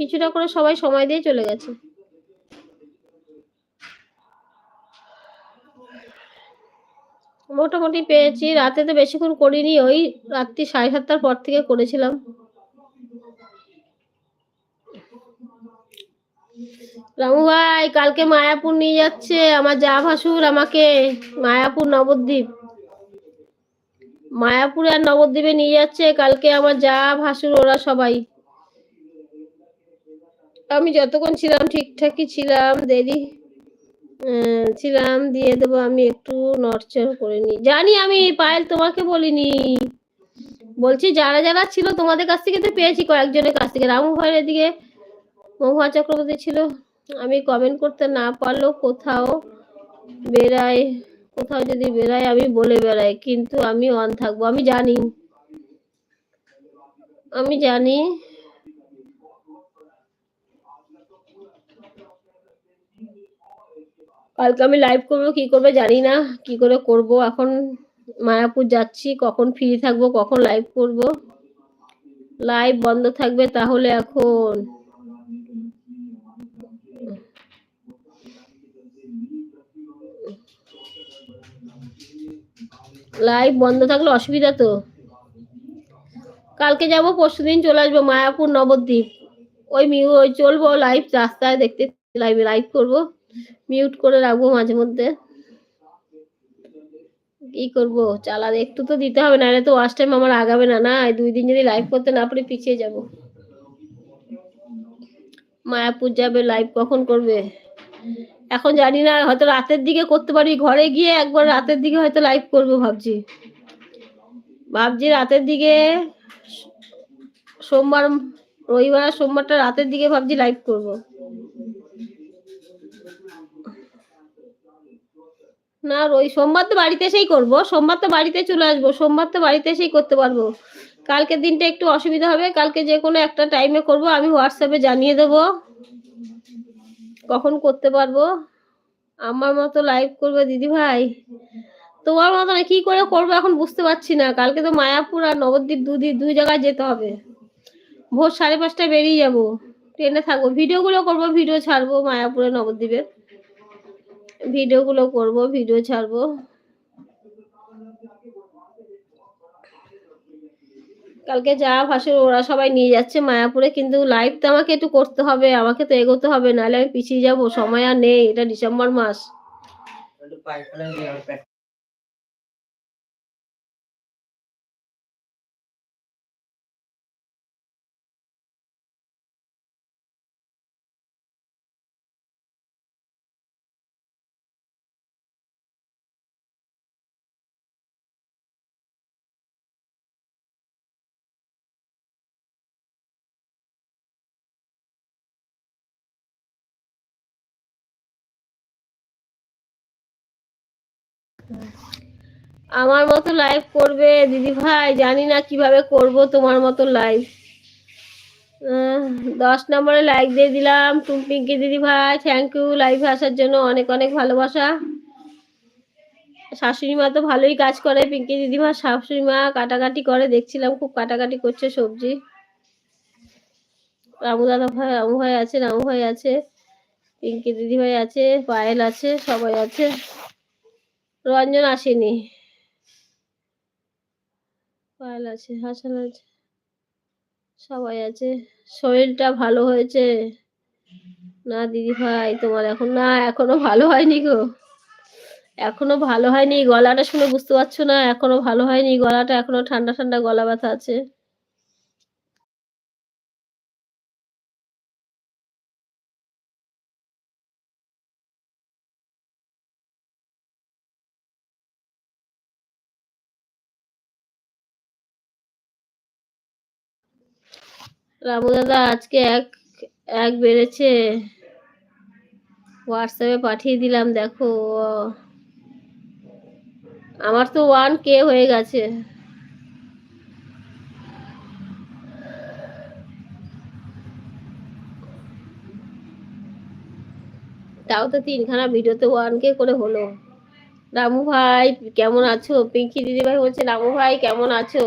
কিছুটা করে সবাই সময় দিয়ে চলে গেছে। মোটামুটি পেয়েছি। রাতে তো বেশিক্ষণ করিনি, ওই রাত্রি সাড়ে সাতটার পর থেকে করেছিলাম। রামু ভাই, কালকে মায়াপুর নিয়ে যাচ্ছে আমার যা ভাসুর আমাকে। মায়াপুর নবদ্বীপ। মায়াপুর আর নবদ্বীপে নিয়ে যাচ্ছে, কালকে আমার যা ভাসুর, ওরা সবাই। আমি যতক্ষণ ছিলাম ঠিকঠাকই ছিলাম, দেরি ছিলাম, দিয়ে দেবো আমি একটু নড়চড় করে নি জানি আমি পায়েল তোমাকে বলিনি। বলছি যারা যারা ছিল তোমাদের কাছ থেকে তো পেয়েছি কয়েকজনের কাছ থেকে। রামু ভাইয়ের এদিকে, মহুয়া চক্রবর্তী ছিল। আমি কমেন্ট করতে না পারলেও কোথাও বেড়াই কোথাও যদি বেড়াই আমি বলে বেড়াই, কিন্তু আমি অন থাকব। আমি জানি আমি জানি কালকে আমি লাইভ করব, কি করবে জানি না, কি করে করব। এখন মায়াপুর যাচ্ছি, কখন ফ্রি থাকব, কখন লাইভ করব। লাইভ বন্ধ থাকবে তাহলে এখন। লাইভ বন্ধ থাকলে অসুবিধা তো। কালকে যাব, পরশু দিন চলে আসব মায়াপুর নবদ্বীপ। ওই মিউ, ওই চলবো লাইভ রাস্তায় দেখতে লাইভ লাইভ করব। মিউট করে রাখব মাঝে মধ্যে। কি করব? চালা একটু তো দিতে হবে, নাহলে তো ওয়াশ টাইম আমার আগাবে না না? দুই দিন যদি লাইভ করতে না পারি, পিছিয়ে যাব। মায়াপুর যাবে লাইভ কখন করবে? এখন জানি না, হয়তো রাতের দিকে করতে পারি, ঘরে গিয়ে একবার রাতের দিকে হয়তো লাইভ করব ভাবছি। ভাবছি রাতের দিকে সোমবার, রবিবার সোমবারটা রাতের দিকে ভাবছি লাইভ করব। না ওই সোমবার তো বাড়িতে এসেই করব। সোমবার তো বাড়িতে চলে আসব। সোমবার তো বাড়িতে এসেই করতে পারব। কালকের দিনটা একটু অসুবিধা হবে। কালকে যে কোনো একটা টাইমে করব। আমি হোয়াটসঅ্যাপে জানিয়ে দেবো কখন করতে পারব। আমার মতো লাইভ করবে দিদি ভাই। তোমার মতো না, কি করে করব এখন বুঝতে পারছি না। কালকে তো মায়াপুর আর নবদ্বীপ দুই দুই জায়গায় যেতে হবে। ভোর সাড়ে পাঁচটায় বেরিয়ে যাব। ট্রেনে থাকব। ভিডিওগুলো করব ভিডিও ছাড়বো মায়াপুরে নবদ্বীপের ভিডিওগুলো করব, ভিডিও ছাড়বো। কালকে যা ভাসুর, ওরা সবাই নিয়ে যাচ্ছে মায়াপুরে, কিন্তু লাইভ তো আমাকে একটু করতে হবে, আমাকে তো এগোতে হবে, নাহলে আমি পিছিয়ে যাব, সময় আর নেই, এটা ডিসেম্বর মাস। আমার মতো লাইভ করবে দিদি ভাই, জানি না কীভাবে করব তোমার মতো লাইভ দশ নম্বরে লাইক দিয়ে দিলাম টুম্পিঙ্কি দিদি ভাই থ্যাংক ইউ লাইভে আসার জন্য অনেক অনেক ভালোবাসা। শাশুড়ি মা তো ভালোই কাজ করে, পিঙ্কি দিদি ভাই শাশুড়ি মা কাটাকাটি করে, দেখছিলাম খুব কাটাকাটি করছে সবজি। রামু দাদা ভাই, রামু ভাই আছে, রামু ভাই আছে, পিঙ্কি দিদি ভাই আছে, পায়েল আছে, সবাই আছে। রঞ্জন আসেনি। পায়েল আছে, হাসান আছে, সবাই আছে। শরীরটা ভালো হয়েছে? না দিদি ভাই, তোমার এখন না, এখনও ভালো হয়নি গো। এখনও ভালো হয়নি, গলাটা শুনে বুঝতে পারছ না, এখনও ভালো হয়নি, গলাটা এখনও ঠান্ডা ঠান্ডা গলা ব্যথা আছে। রামু দাদা, আজকে এক এক বেড়েছে। হোয়াটসঅ্যাপে পাঠিয়ে দিলাম, দেখো। আমার তো ওয়ান কে হয়ে গেছে। তাও তো তিনখানা ভিডিওতে ওয়ান কে করে হলো। রামু ভাই, কেমন আছো? পিঙ্কি দিদি ভাই বলছে, রামু ভাই, কেমন আছো?